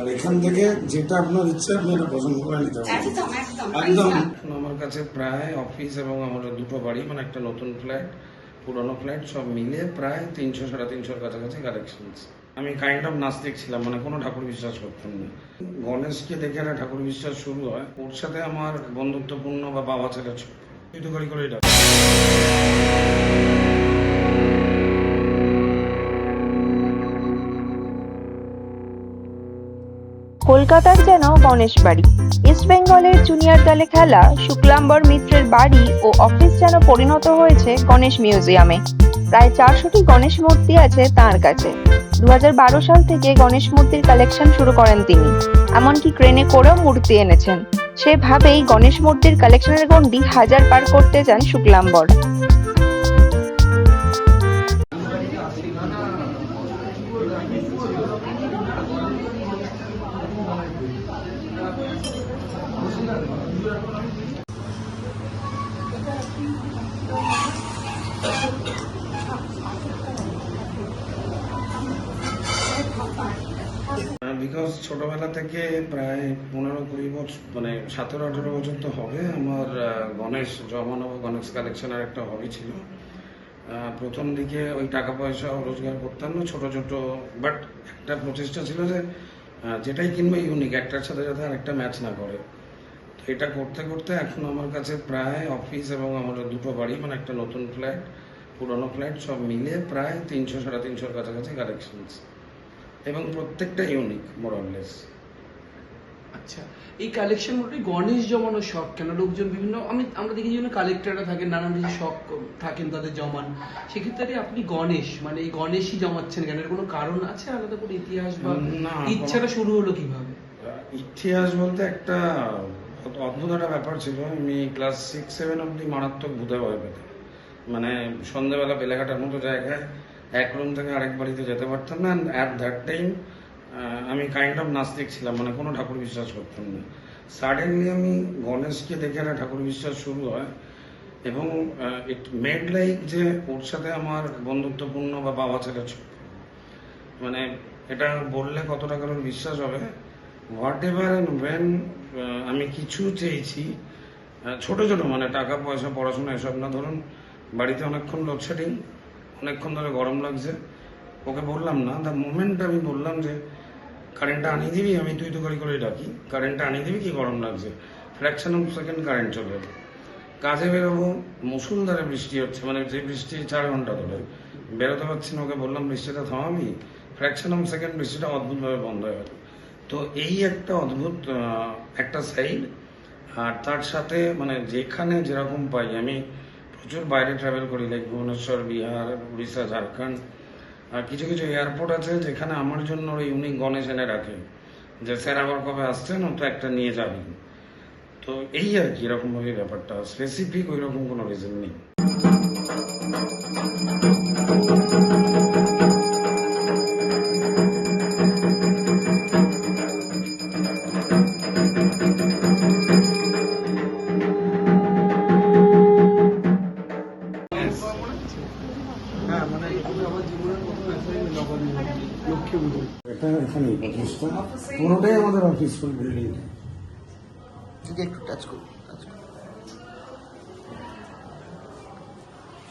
আর এখান থেকে যেটা আপনার ইচ্ছে আপনি এটা পছন্দ করে নিতে পারেন। একদম আমার কাছে প্রায় অফিস এবং আমার দুটো বাড়ি মানে একটা নতুন ফ্ল্যাট পুরনো ফ্ল্যাট সব মিলিয়ে প্রায় তিনশো সাড়ে তিনশোর কাছাকাছি কালেকশনস আমি কাইন্ড অফ নাস্তিক ছিলাম মানে কোনো ঠাকুর বিশ্বাস করতাম না। গণেশকে দেখে একটা ঠাকুর বিশ্বাস শুরু হয় ওর সাথে আমার বন্ধুত্বপূর্ণ বা বাবা ছেলে ছোট একটু করে করে এটা কলকাতার যেন গণেশ বাড়ি। ইস্ট বেঙ্গলের জুনিয়র দলে খেলা শুক্লাম্বর মিত্রের বাড়ি ও অফিস যেন পরিণত হয়েছে গণেশ মিউজিয়ামে প্রায় চারশোটি গণেশ মূর্তি আছে তার কাছে। দু হাজার বারো সাল থেকে গণেশ মূর্তির কালেকশন শুরু করেন তিনি। এমনকি ক্রেনে করেও মূর্তি এনেছেন। সেভাবেই গণেশ মূর্তির কালেকশনের গণ্ডি হাজার পার করতে যান শুক্লাম্বর। বিকজ ছোটবেলা থেকে প্রায় পনেরো কুড়ি বছর মানে সতেরো আঠেরো বছর তো হবে, আমার গণেশ জমানো গণেশ কালেকশনের একটা হবি ছিল। প্রথম দিকে ওই টাকা পয়সা রোজগার করতাম না, ছোট ছোট বাট একটা প্রচেষ্টা ছিল যে যেটাই কিনবো ইউনিক একটার সাথে যাতে আরেকটা ম্যাচ না করে। তো এটা করতে করতে এখন আমার কাছে প্রায় অফিস এবং আমার দুটো বাড়ি মানে একটা নতুন ফ্ল্যাট পুরনো ফ্ল্যাট সব মিলিয়ে প্রায় তিনশো, সাড়ে তিনশোর কাছাকাছি কালেকশনস এবং প্রত্যেকটা ইউনিক মোরাললেস আচ্ছা এই কালেকশন মোটামুটি গণেশ জমানোর শখ কেন? লোকজন বিভিন্ন আমি আমরা দেখি যেন কালেক্টররা থাকেন নানান কিছু শখ থাকেন তাদের জমান। সেক্ষেত্রে আপনি গণেশ মানে এই গণেশই জমাচ্ছেন কেন? এর কোনো কারণ আছে? আলাদা কোনো ইতিহাস বা ইচ্ছাটা শুরু হলো কীভাবে? ইতিহাস বলতে একটা অদ্ভুত একটা ব্যাপার ছিল। আমি ক্লাস সিক্স সেভেন অব্দি মারাত্মক ভূতে ভয় পেতাম। মানে সন্ধ্যেবেলা বেলাঘাটার মতো জায়গায় এক রুম থেকে আরেক বাড়িতে যেতে পারতাম না অ্যাট দ্যাট টাইম আমি কাইন্ড অফ নাস্তিক ছিলাম মানে কোনো ঠাকুর বিশ্বাস করতাম না। সাডেনলি আমি গণেশকে দেখে একটা ঠাকুর বিশ্বাস শুরু হয়, এবং ইট মেড লাইক যে ওর সাথে আমার বন্ধুত্বপূর্ণ বা বাবা ছেলে মানে এটা বললে কতটা কারোর বিশ্বাস হবে? হোয়াট এভার অ্যান্ড ওয়েন আমি কিছু চেয়েছি ছোট ছোট মানে টাকা, পয়সা, পড়াশোনা, এসব না, ধরুন, বাড়িতে অনেকক্ষণ লোডশেডিং অনেকক্ষণ ধরে গরম লাগছে। ওকে বললাম, না দ্য মোমেন্ট আমি বললাম যে কারেন্টটা আনিয়ে দিবি, আমি তুই তো করে ডাকি। কারেন্টটা আনিয়ে দিবি, কি গরম লাগছে? ফ্র্যাকশন অফ সেকেন্ড কারেন্ট চলে। এলো কাজে বেরোবো, মুসুলধারে বৃষ্টি হচ্ছে মানে যে বৃষ্টি চার ঘণ্টা ধরে। বেরোতে পারছি না, ওকে বললাম, বৃষ্টিটা থামাবি? ফ্র্যাকশন অফ সেকেন্ড বৃষ্টিটা অদ্ভুতভাবে বন্ধ হয়ে গেল। তো এই একটা অদ্ভুত একটা সাইড আর তার সাথে মানে যেখানে যেরকম পাই, আমি প্রচুর বাইরে ট্রাভেল করি লাইক ভুবনেশ্বর, বিহার, উড়িষ্যা, ঝাড়খণ্ড, আর কিছু কিছু এয়ারপোর্ট আছে যেখানে আমার জন্য ওই ইউনিক গণেশ এনে রাখে। যে, স্যার, আবার কবে আসছেন? ও তো একটা নিয়ে যাবেন। তো এই আর কি, এরকমভাবে ব্যাপারটা। স্পেসিফিক ওই রকম কোনো রিজন নেই। লক্ষ্মী পুজো এটা এখানেই অফিসটা পুরোটাই আমাদের অফিস ফুল বিল্ডিং একটু টাচ করুন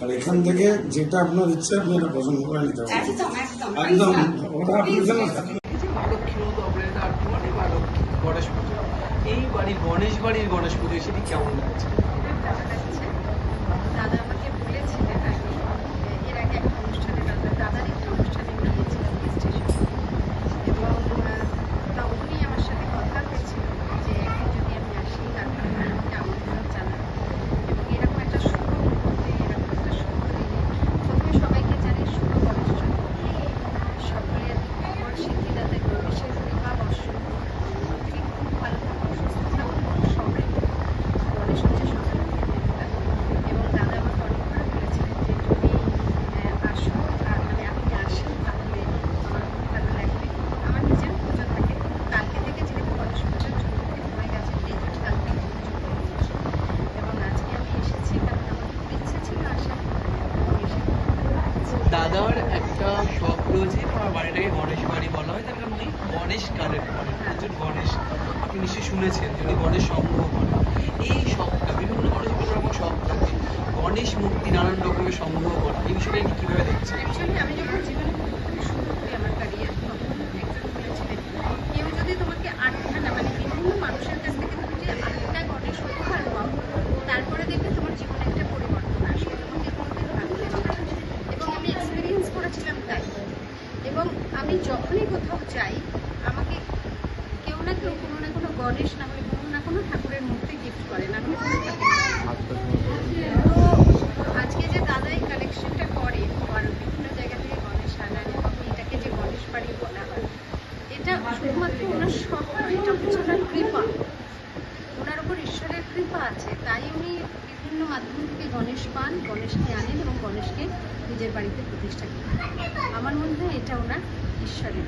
আর এখান থেকে যেটা আপনার ইচ্ছে আপনি এটা পছন্দ করে নিতে পারেন। একদম ওটা আপনার জন্য এই গণেশ পুজো। বাড়ির গণেশ বাড়ির গণেশ পুজো সেটি কেমন লাগছে দাদা আমাকে বলেছিলেন আগে এর আগে একটা অনুষ্ঠানে দাদা দাদার একটা অনুষ্ঠানে আমি গিয়েছিলাম স্টেশনে এবং আহ, তখনই আমার সাথে কথা হয়েছিল যে একদিন যদি আমি আসি তারপরে আমাকে আমন্ত্রণ জানান এবং এরকম একটা শুভ মুহূর্তে এরকম একটা শুভ দিনে প্রথমে সবাইকে জানি শুভ গণেশ চতুর্থী সকলের মঙ্গল সিদ্ধি দাদা বিশেষ কৃপা বর্ষ তিনি খুব ভালো থাকুন সুস্থ থাকুন সমৃদ্ধ গণেশ পুজো সকলের এবং দাদা আমাকে অনেক একটা শখ রয়েছে আমার বাড়িটাকে গণেশ বাড়ি বলা হয়, তার উনি গণেশ কালেক্ট করেন একজন গণেশ। আপনি নিশ্চয়ই শুনেছেন যে উনি গণেশ সংগ্রহ করেন এই শখটা বিভিন্ন গণেশ বিভিন্ন রকম শখ থাকে। গণেশ মূর্তি নানান রকমের সংগ্রহ করা এই বিষয়টা কীভাবে দেখছেন? আমি যখন জীবনে প্রথমে শুরু করি আমার ক্যারিয়ার তখন একজন বলেছিলেন কেউ যদি তোমাকে আটটা না মানে বিভিন্ন মানুষের কাছ থেকে তুমি যে আটটা গণেশ উপহার পাও তারপরে দেখবে তোমার জীবনে একটা পরিবর্তন আসবে তোমাকে কোনোদিন ভাবতে হবে না। এবং আমি এক্সপিরিয়েন্স করেছিলাম তাই এবং আমি যখনই কোথাও যাই আমাকে কেউ কোনো না কোনো গণেশ না হলে কোনো না কোনো ঠাকুরের মূর্তি গিফট করে না হলে। তো আজকে যে দাদা এই কালেকশনটা করে বিভিন্ন জায়গা থেকে গণেশ আনান এবং এটাকে যে গণেশ বাড়ি বলা হয়, এটা শুধুমাত্র ওনার নয় এটা হচ্ছে ওনার কৃপা ওনার উপর ঈশ্বরের কৃপা আছে, তাই উনি বিভিন্ন মাধ্যম থেকে গণেশ পান, গণেশকে আনেন এবং গণেশকে নিজের বাড়িতে প্রতিষ্ঠা করেন আমার মনে হয় এটা ওনার ঈশ্বরের।